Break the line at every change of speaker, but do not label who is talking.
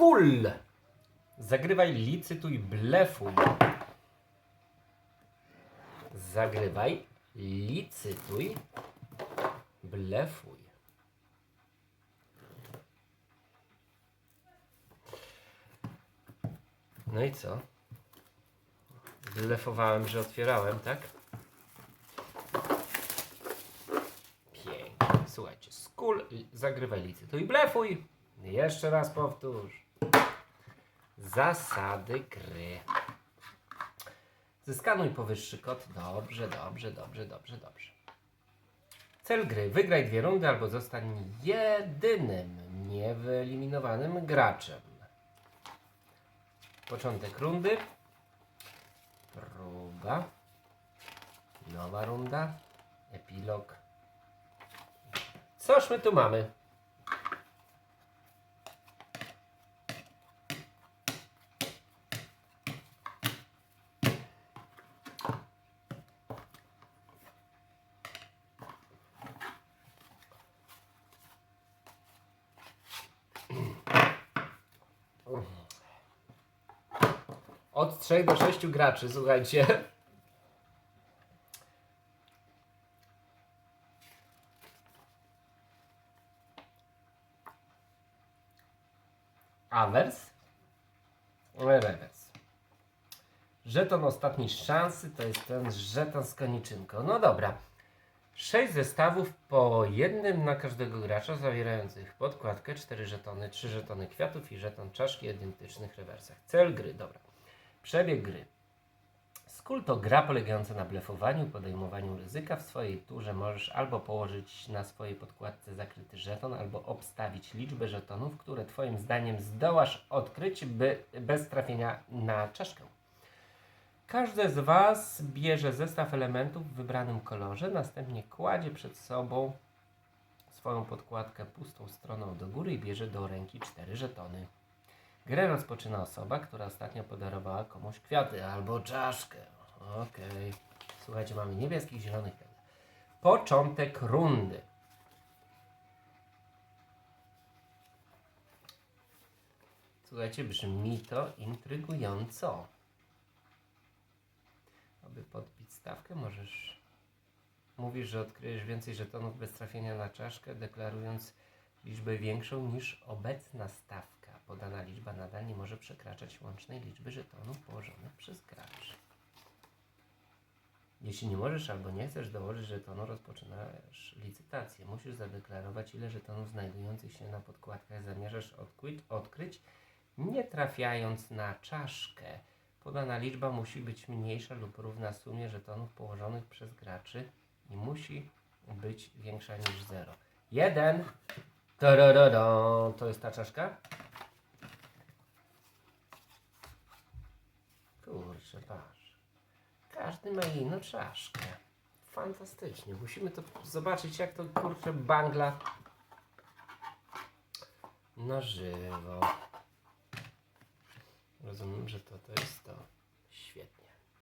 Skul! Zagrywaj, licytuj, blefuj. Zagrywaj, licytuj, blefuj. No i co? Blefowałem, że otwierałem, tak? Pięknie. Słuchajcie, skul, zagrywaj licytuj, blefuj. Jeszcze raz powtórz. Zasady gry. Zeskanuj powyższy kod. Dobrze, dobrze, dobrze, dobrze, dobrze. Cel gry. Wygraj dwie rundy albo zostań jedynym niewyeliminowanym graczem. Początek rundy. Próba. Nowa runda. Epilog. Coż my tu mamy? Od 3 do 6 graczy, słuchajcie. Awers. Rewers. Żeton ostatniej szansy to jest ten żeton z koniczynką. No dobra. Sześć zestawów po jednym na każdego gracza, zawierających podkładkę, cztery żetony, trzy żetony kwiatów i żeton czaszki identycznych rewersach. Cel gry, dobra. Przebieg gry. Skul to gra polegająca na blefowaniu, podejmowaniu ryzyka. W swojej turze możesz albo położyć na swojej podkładce zakryty żeton, albo obstawić liczbę żetonów, które Twoim zdaniem zdołasz odkryć by, bez trafienia na czaszkę. Każdy z Was bierze zestaw elementów w wybranym kolorze, następnie kładzie przed sobą swoją podkładkę pustą stroną do góry i bierze do ręki cztery żetony. Grę rozpoczyna osoba, która ostatnio podarowała komuś kwiaty albo czaszkę. Okej. Słuchajcie, mamy niebieskich, zielonych. Początek rundy. Słuchajcie, brzmi to intrygująco. Aby podbić stawkę, możesz. Mówisz, że odkryjesz więcej żetonów bez trafienia na czaszkę, deklarując liczbę większą niż obecna stawka. Podana liczba nadal nie może przekraczać łącznej liczby żetonów położonych przez graczy. Jeśli nie możesz albo nie chcesz dołożyć żetonu, rozpoczynasz licytację. Musisz zadeklarować, ile żetonów znajdujących się na podkładkach zamierzasz odkryć, odkryć nie trafiając na czaszkę. Podana liczba musi być mniejsza lub równa sumie żetonów położonych przez graczy i musi być większa niż 0. Jeden. Tararara. To jest ta czaszka? Patrz. Każdy ma inną czaszkę. Fantastycznie. Musimy to zobaczyć, jak to kurczę bangla na żywo. Rozumiem, że to, to jest to. Świetnie.